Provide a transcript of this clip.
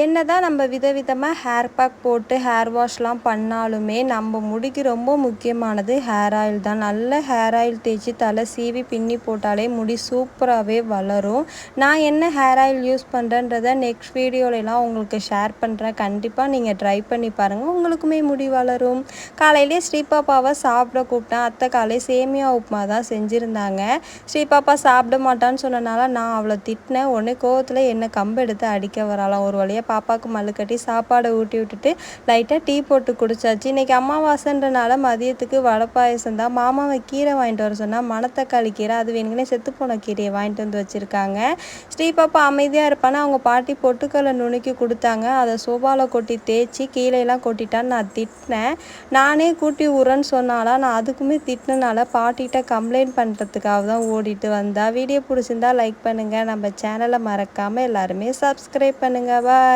என்ன தான் நம்ம விதவிதமாக ஹேர் பேக் போட்டு ஹேர் வாஷ்லாம் பண்ணாலுமே நம்ம முடிக்கு ரொம்ப முக்கியமானது ஹேர் ஆயில் தான். நல்ல ஹேர் ஆயில் தேய்ச்சி தலை சீவி பின்னி போட்டாலே முடி சூப்பராகவே வளரும். நான் என்ன ஹேர் ஆயில் யூஸ் பண்ணுறேன்றத நெக்ஸ்ட் வீடியோலலாம் உங்களுக்கு ஷேர் பண்ணுறேன் கண்டிப்பாக நீங்கள் ட்ரை பண்ணி பாருங்கள் உங்களுக்குமே முடி வளரும். காலையிலே ஸ்ரீபாப்பாவை சாப்பிட கூப்பிட்டேன். அத்தை காலை சேமியா உப்புமா தான் செஞ்சுருந்தாங்க. ஸ்ரீபாப்பா சாப்பிட மாட்டான்னு சொன்னனால நான் அவளை திட்டினேன். உடனே கோவத்தில் என்னை கம்பெடுத்து அடிக்க வரலாம் ஒரு வழியாக பாப்பாவுக்கு மல்லு கட்டி சாப்பாடை ஊட்டி விட்டுட்டு லைட்டாக டீ போட்டு குடிச்சாச்சு. இன்றைக்கி அம்மாவாசைன்றனால மதியத்துக்கு வடை பாயசம் தான். மாமாவை கீரை வாங்கிட்டு வர சொன்னால் மணத்தக்காளி கீரை அது வேணுங்கன்னே செத்துப்போன கீரையை வாங்கிட்டு வந்து வச்சுருக்காங்க. ஸ்ரீ பாப்பா அமைதியாக இருப்பானா அவங்க பாட்டி பொட்டுக்களை நுணுக்கி கொடுத்தாங்க. அதை சோபாவில் கொட்டி தேய்ச்சி கீழேலாம் கொட்டிட்டான்னு நான் திட்டினேன். நானே கூட்டி உரன்னு சொன்னாலாம் நான் அதுக்குமே திட்டினால பாட்டிகிட்ட கம்ப்ளைண்ட் பண்ணுறதுக்காக தான் ஓடிட்டு வந்தா. வீடியோ பிடிச்சிருந்தா லைக் பண்ணுங்கள் நம்ம சேனலை மறக்காமல் எல்லாருமே சப்ஸ்கிரைப் பண்ணுங்கள் பாய்